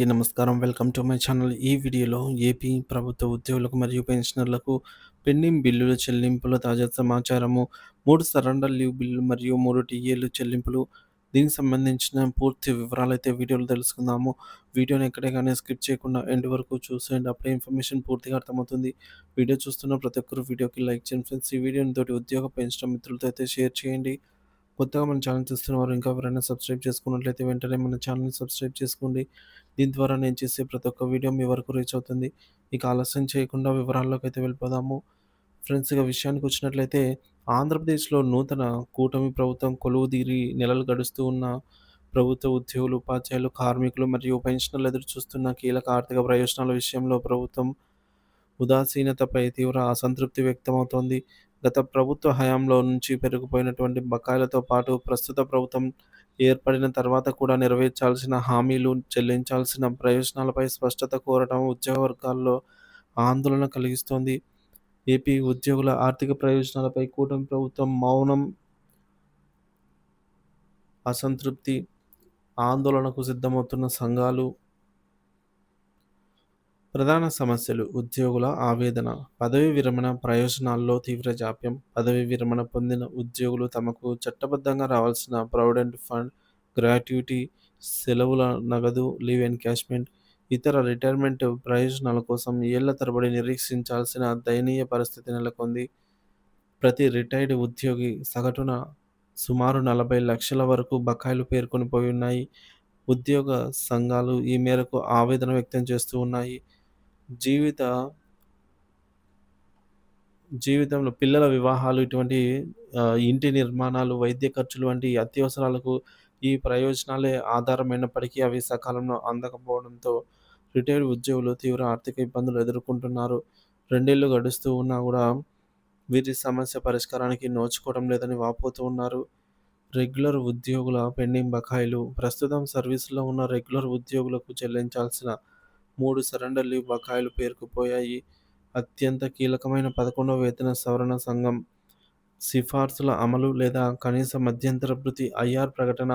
అందరికీ నమస్కారం. Welcome to my channel. ఈ వీడియోలో ఏపీ ప్రభుత్వ ఉద్యోగులకు మరియు పెన్షనర్లకు పెండింగ్ బిల్లుల చెల్లింపుల తాజా సమాచారము మూడు సరెండర్ లీవ్ బిల్లు మరియు మూడు టీఏలు చెల్లింపులు. దీనికి సంబంధించిన పూర్తి వివరాలు అయితే వీడియోలో తెలుసుకుందాము. వీడియోని ఎక్కడే కానీ స్కిప్ చేయకుండా ఎండ్ వరకు చూసేయండి. అప్పుడే ఇన్ఫర్మేషన్ పూర్తిగా అర్థమవుతుంది. వీడియో చూస్తున్న ప్రతి ఒక్కరు వీడియోకి లైక్ చేయండి ఫ్రెండ్స్. ఈ వీడియోని తోటి ఉద్యోగ పెన్షన్ మిత్రులతో అయితే షేర్ చేయండి. కొత్తగా మన ఛానల్ చూస్తున్న వారు ఇంకా ఎవరైనా సబ్స్క్రైబ్ చేసుకున్నట్లయితే వెంటనే మన ఛానల్ని సబ్స్క్రైబ్ చేసుకోండి. దీని ద్వారా నేను చేసే ప్రతి ఒక్క వీడియో మీ వరకు రీచ్ అవుతుంది. ఇక ఆలస్యం చేయకుండా వివరాల్లోకి అయితే వెళ్ళిపోదాము. ఫ్రెండ్స్ ఇక విషయానికి వచ్చినట్లయితే ఆంధ్రప్రదేశ్లో నూతన కూటమి ప్రభుత్వం కొలువు తీరి నెలలు గడుస్తూ ఉన్న ప్రభుత్వ ఉద్యోగులు ఉపాధ్యాయులు కార్మికులు మరియు పెన్షనర్లు ఎదురు చూస్తున్న కీలక ఆర్థిక ప్రయోజనాల విషయంలో ప్రభుత్వం ఉదాసీనతపై తీవ్ర అసంతృప్తి వ్యక్తమవుతోంది. గత ప్రభుత్వ హయాంలో నుంచి పెరిగిపోయినటువంటి బకాయిలతో పాటు ప్రస్తుత ప్రభుత్వం ఏర్పడిన తర్వాత కూడా నెరవేర్చాల్సిన హామీలు చెల్లించాల్సిన ప్రయోజనాలపై స్పష్టత కోరడం ఉద్యోగ వర్గాల్లో ఆందోళన కలిగిస్తోంది. ఏపీ ఉద్యోగుల ఆర్థిక ప్రయోజనాలపై కూటమి ప్రభుత్వం మౌనం అసంతృప్తి ఆందోళనకు సిద్ధమవుతున్న సంఘాలు ప్రధాన సమస్యలు ఉద్యోగుల ఆవేదన. పదవి విరమణ ప్రయోజనాల్లో తీవ్ర జాప్యం. పదవి విరమణ పొందిన ఉద్యోగులు తమకు చట్టబద్ధంగా రావాల్సిన ప్రావిడెంట్ ఫండ్ గ్రాట్యుటీ సెలవుల నగదు లీవ్ ఎన్కాష్మెంట్ ఇతర రిటైర్మెంట్ ప్రయోజనాల కోసం ఏళ్ళ తరబడి నిరీక్షించాల్సిన దయనీయ పరిస్థితి నెలకొంది. ప్రతి రిటైర్డ్ ఉద్యోగి సగటున సుమారు నలభై లక్షల వరకు బకాయిలు పేర్కొని పోయి ఉన్నాయి. ఉద్యోగ సంఘాలు ఈ మేరకు ఆవేదన వ్యక్తం చేస్తూ ఉన్నాయి. జీవిత జీవితంలో పిల్లల వివాహాలు ఇటువంటి ఇంటి నిర్మాణాలు వైద్య ఖర్చులు వంటి అత్యవసరాలకు ఈ ప్రయోజనాలే ఆధారమైనప్పటికీ అవి సకాలంలో అందకపోవడంతో రిటైర్డ్ ఉద్యోగులు తీవ్ర ఆర్థిక ఇబ్బందులు ఎదుర్కొంటున్నారు. రెండేళ్ళు గడుస్తూ ఉన్నా కూడా వీరి సమస్య పరిష్కారానికి నోచుకోవడం లేదని వాపోతూ ఉన్నారు. రెగ్యులర్ ఉద్యోగుల పెండింగ్ బకాయిలు ప్రస్తుతం సర్వీసులో ఉన్న రెగ్యులర్ ఉద్యోగులకు చెల్లించాల్సిన మూడు సరెండర్ లీవ్ బకాయిలు పేరుకుపోయాయి. అత్యంత కీలకమైన పదకొండవ వేతన సవరణ సంఘం సిఫార్సుల అమలు లేదా కనీస మధ్యంతర భృతి ఐఆర్ ప్రకటన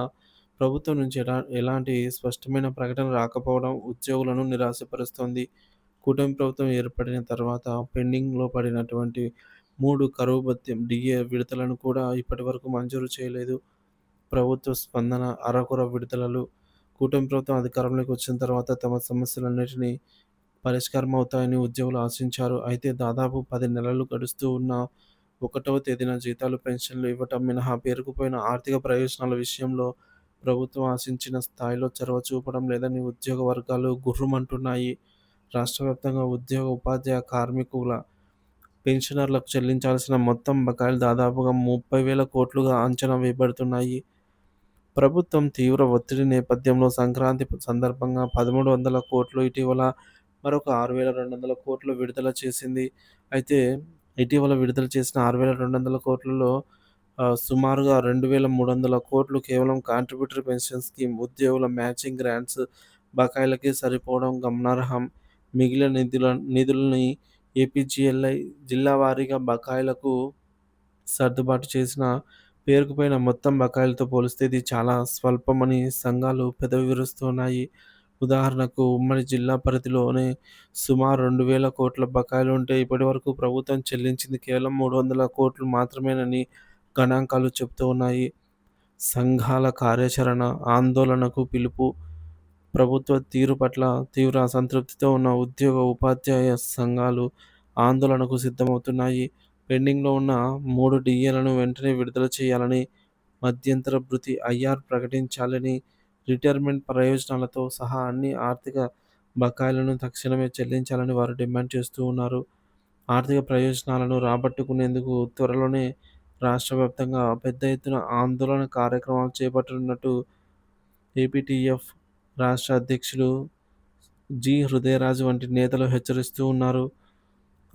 ప్రభుత్వం నుంచి ఎలా ఎలాంటి స్పష్టమైన ప్రకటన రాకపోవడం ఉద్యోగులను నిరాశపరుస్తోంది. కూటమి ప్రభుత్వం ఏర్పడిన తర్వాత పెండింగ్లో పడినటువంటి మూడు కరువు భత్యం డిఏ విడతలను కూడా ఇప్పటి వరకు మంజూరు చేయలేదు. ప్రభుత్వ స్పందన అరకొర విడుదలలు కూటమి ప్రభుత్వం అధికారంలోకి వచ్చిన తర్వాత తమ సమస్యలన్నింటినీ పరిష్కారం అవుతాయని ఉద్యోగులు ఆశించారు. అయితే దాదాపు పది నెలలు గడుస్తూ ఉన్న ఒకటవ తేదీన జీతాలు పెన్షన్లు ఇవ్వటం మినహా పేరుకుపోయిన ఆర్థిక ప్రయోజనాల విషయంలో ప్రభుత్వం ఆశించిన స్థాయిలో చొరవ చూపడం లేదని ఉద్యోగ వర్గాలు గుర్రుమంటున్నాయి. రాష్ట్ర వ్యాప్తంగా ఉద్యోగ ఉపాధ్యాయ కార్మికుల పెన్షనర్లకు చెల్లించాల్సిన మొత్తం బకాయిలు దాదాపుగా ముప్పై వేల కోట్లుగా అంచనా వేయబడుతున్నాయి. ప్రభుత్వం తీవ్ర ఒత్తిడి నేపథ్యంలో సంక్రాంతి సందర్భంగా పదమూడు వందల కోట్లు ఇటీవల మరొక ఆరు వేల రెండు వందల కోట్లు విడుదల చేసింది. అయితే ఇటీవల విడుదల చేసిన ఆరు వేల రెండు వందల కోట్లలో సుమారుగా రెండు వేల మూడు వందల కోట్లు కేవలం కాంట్రిబ్యూటరీ పెన్షన్ స్కీమ్ ఉద్యోగుల మ్యాచింగ్ గ్రాంట్స్ బకాయిలకే సరిపోవడం గమనార్హం. మిగిలిన నిధుల నిధులని ఏపీజీఎల్ఐ జిల్లా వారీగా బకాయిలకు సర్దుబాటు చేసిన పేరుకుపోయిన మొత్తం బకాయిలతో పోలిస్తే ఇది చాలా స్వల్పమని సంఘాలు పెదవి విరుస్తున్నాయి ఉదాహరణకు ఉమ్మడి జిల్లా పరిధిలోనే సుమారు రెండు వేల కోట్ల బకాయిలు ఉంటే ఇప్పటి వరకు ప్రభుత్వం చెల్లించింది కేవలం మూడు వందల కోట్లు మాత్రమేనని గణాంకాలు చెబుతూ ఉన్నాయి. సంఘాల కార్యాచరణ ఆందోళనకు పిలుపు ప్రభుత్వ తీరు పట్ల తీవ్ర అసంతృప్తితో ఉన్న ఉద్యోగ ఉపాధ్యాయ సంఘాలు ఆందోళనకు సిద్ధమవుతున్నాయి. పెండింగ్లో ఉన్న మూడు డిఏలను వెంటనే విడుదల చేయాలని మధ్యంతర భృతి ఐఆర్ ప్రకటించాలని రిటైర్మెంట్ ప్రయోజనాలతో సహా అన్ని ఆర్థిక బకాయిలను తక్షణమే చెల్లించాలని వారు డిమాండ్ చేస్తూ ఉన్నారు. ఆర్థిక ప్రయోజనాలను రాబట్టుకునేందుకు త్వరలోనే రాష్ట్ర వ్యాప్తంగా పెద్ద ఎత్తున ఆందోళన కార్యక్రమాలు చేపట్టనున్నట్టు ఏపీటీఎఫ్ రాష్ట్ర అధ్యక్షులు జి హృదయరాజు వంటి నేతలు హెచ్చరిస్తూ ఉన్నారు.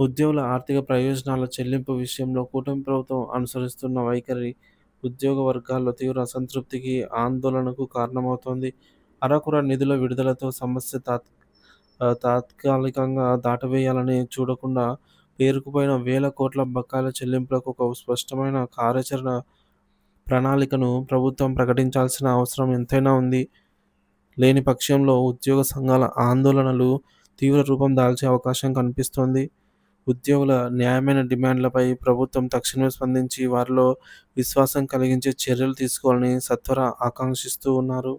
ఉద్యోగుల ఆర్థిక ప్రయోజనాల చెల్లింపు విషయంలో కూటమి ప్రభుత్వం అనుసరిస్తున్న వైఖరి ఉద్యోగ వర్గాల్లో తీవ్ర అసంతృప్తికి ఆందోళనకు కారణమవుతోంది అరకుర నిధుల విడుదలతో సమస్య తాత్ తాత్కాలికంగా దాటవేయాలని చూడకుండా పేరుకుపోయిన వేల కోట్ల బకాయిల చెల్లింపులకు ఒక స్పష్టమైన కార్యాచరణ ప్రణాళికను ప్రభుత్వం ప్రకటించాల్సిన అవసరం ఎంతైనా ఉంది లేని పక్షంలో ఉద్యోగ సంఘాల ఆందోళనలు తీవ్ర రూపం దాల్చే అవకాశం కనిపిస్తోంది. ఉద్యోగుల న్యాయమైన డిమాండ్లపై ప్రభుత్వం తక్షణమే స్పందించి వారిలో విశ్వాసం కలిగించే చర్యలు తీసుకోవాలని సత్వర ఆకాంక్షిస్తూ ఉన్నారు.